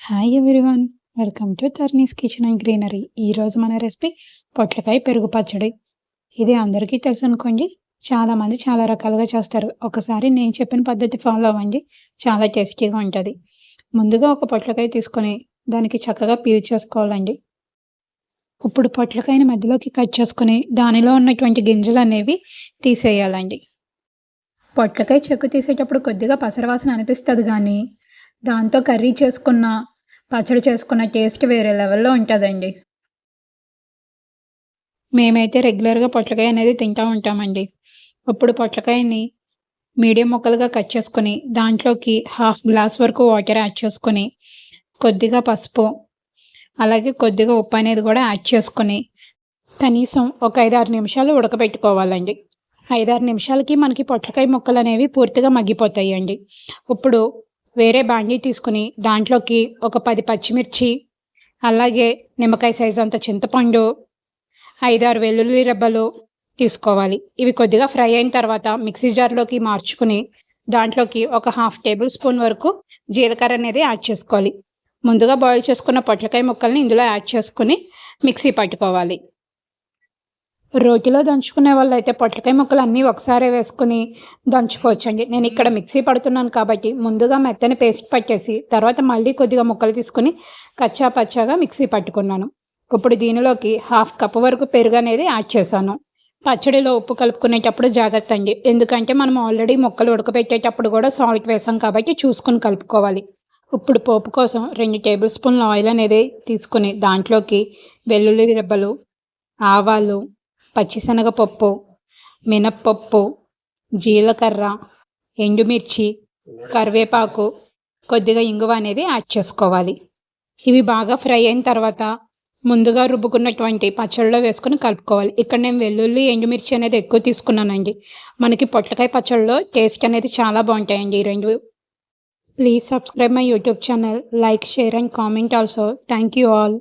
Hi everyone welcome to Tarni's kitchen and greenery ఈరోజు మన recipe పొట్లకాయ పెరుగు పచ్చడి. ఇది అందరికీ తెలుసు అనుకోండి చాలామంది చాలా రకాలుగా చేస్తారు. ఒకసారి నేను చెప్పిన పద్ధతి ఫాలో అవ్వండి చాలా టేస్టీగా ఉంటుంది. ముందుగా ఒక పొట్లకాయ తీసుకొని దానికి చక్కగా పీల్ చేసుకోవాలండి. ఇప్పుడు పొట్లకాయని మధ్యలోకి కట్ చేసుకుని దానిలో ఉన్నటువంటి గింజలు అనేవి తీసేయాలండి. పొట్లకాయ చెక్కు తీసేటప్పుడు కొద్దిగా పసరవాసన అనిపిస్తుంది కానీ దాంతో కర్రీ చేసుకున్న పచ్చడి చేసుకున్న టేస్ట్ వేరే లెవెల్లో ఉంటుందండి. మేమైతే రెగ్యులర్గా పొట్లకాయ అనేది తింటూ ఉంటామండి. ఇప్పుడు పొట్లకాయని మీడియం ముక్కలుగా కట్ చేసుకొని దాంట్లోకి హాఫ్ గ్లాస్ వరకు వాటర్ యాడ్ చేసుకొని కొద్దిగా పసుపు అలాగే కొద్దిగా ఉప్పు అనేది కూడా యాడ్ చేసుకొని కనీసం ఒక ఐదారు నిమిషాలు ఉడకబెట్టుకోవాలండి. ఐదారు నిమిషాలకి మనకి పొట్లకాయ ముక్కలు అనేవి పూర్తిగా మగ్గిపోతాయండి. ఇప్పుడు వేరే బాండీ తీసుకుని దాంట్లోకి ఒక పది పచ్చిమిర్చి అలాగే నిమ్మకాయ సైజు అంత చింతపండు ఐదారు వెల్లుల్లి రెబ్బలు తీసుకోవాలి. ఇవి కొద్దిగా ఫ్రై అయిన తర్వాత మిక్సీ జార్లోకి మార్చుకుని దాంట్లోకి ఒక హాఫ్ టేబుల్ స్పూన్ వరకు జీలకర్ర అనేది యాడ్ చేసుకోవాలి. ముందుగా బాయిల్ చేసుకున్న పొట్లకాయ ముక్కల్ని ఇందులో యాడ్ చేసుకుని మిక్సీ పట్టుకోవాలి. రోటిలో దంచుకునే వాళ్ళు అయితే పొట్లకాయ ముక్కలు అన్నీ ఒకసారి వేసుకుని దంచుకోవచ్చండి. నేను ఇక్కడ మిక్సీ పడుతున్నాను కాబట్టి ముందుగా మెత్తని పేస్ట్ పట్టేసి తర్వాత మళ్ళీ కొద్దిగా ముక్కలు తీసుకుని కచ్చా పచ్చాగా మిక్సీ పట్టుకున్నాను. ఇప్పుడు దీనిలోకి హాఫ్ కప్ వరకు పెరుగు అనేది యాడ్ చేశాను. పచ్చడిలో ఉప్పు కలుపుకునేటప్పుడు జాగ్రత్త అండి. ఎందుకంటే మనం ఆల్రెడీ ముక్కలు ఉడకబెట్టేటప్పుడు కూడా సాల్ట్ వేసాం కాబట్టి చూసుకుని కలుపుకోవాలి. ఇప్పుడు పోపు కోసం రెండు టేబుల్ స్పూన్ల ఆయిల్ అనేది తీసుకుని దాంట్లోకి వెల్లుల్లి రెబ్బలు ఆవాలు పచ్చిశనగపప్పు మినప్పప్పు జీలకర్ర ఎండుమిర్చి కరివేపాకు కొద్దిగా ఇంగువ అనేది యాడ్ చేసుకోవాలి. ఇవి బాగా ఫ్రై అయిన తర్వాత ముందుగా రుబ్బుకున్నటువంటి పచ్చళ్ళలో వేసుకొని కలుపుకోవాలి. ఇక్కడ నేను వెల్లుల్లి ఎండుమిర్చి అనేది ఎక్కువ తీసుకున్నానండి. మనకి పొట్లకాయ పచ్చళ్ళలో టేస్ట్ అనేది చాలా బాగుంటాయండి ఈ రెండు. Please subscribe my YouTube channel like share and comment also. Thank you all.